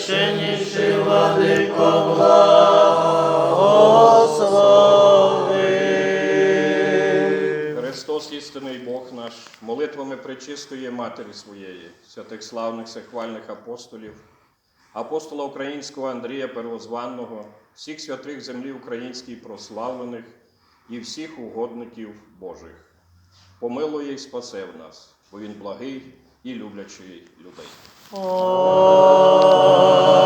Найсвященніший владико благослови. Христос, істинний Бог наш, молитвами пречистої Матері своєї, святих славних всехвальних апостолів, апостола українського Андрія Первозванного, всіх святих землі українській прославлених і всіх угодників Божих. Помилує й спасе в нас, бо Він благий і люблячий людей. おー。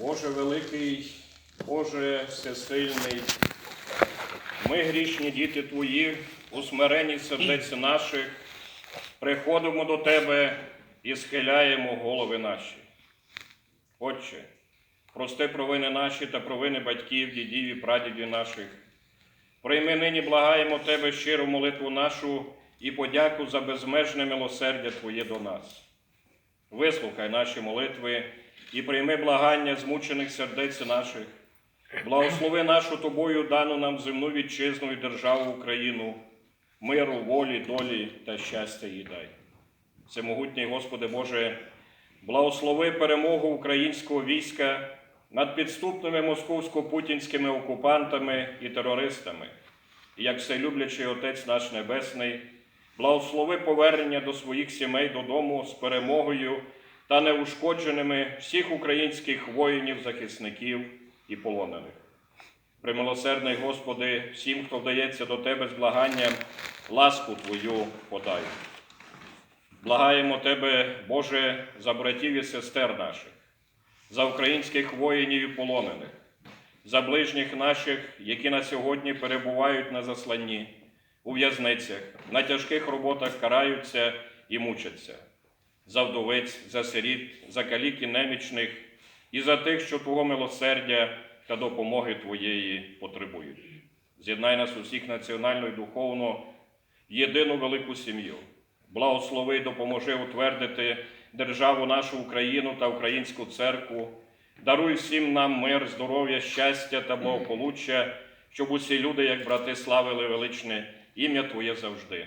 Боже великий, Боже всесильний, ми грішні діти Твої, у смиренні сердець наших, приходимо до Тебе і схиляємо голови наші. Отче, прости провини наші та провини батьків, дідів і прадідів наших. Прийми нині, благаємо Тебе щиру молитву нашу і подяку за безмежне милосердя Твоє до нас. Вислухай наші молитви і прийми благання змучених сердець наших. Благослови нашу Тобою дану нам земну вітчизну і державу Україну, миру, волі, долі та щастя їй дай. Всемогутній Господи Боже, благослови перемогу українського війська над підступними московсько-путінськими окупантами і терористами. І як вселюблячий Отець наш Небесний, благослови повернення до своїх сімей додому з перемогою та неушкодженими всіх українських воїнів, захисників і полонених. Примилосердний Господи, всім, хто вдається до Тебе з благанням, ласку Твою подай. Благаємо Тебе, Боже, за братів і сестер наших, за українських воїнів і полонених, за ближніх наших, які на сьогодні перебувають на засланні, у в'язницях, на тяжких роботах караються і мучаться, за вдовиць, за сиріт, за калік і немічних, і за тих, що Твого милосердя та допомоги Твоєї потребують. З'єднай нас усіх національно і духовно єдину велику сім'ю. Благослови допоможи утвердити державу нашу Україну та українську церкву. Даруй всім нам мир, здоров'я, щастя та благополуччя, щоб усі люди, як брати, славили величне ім'я Твоє завжди,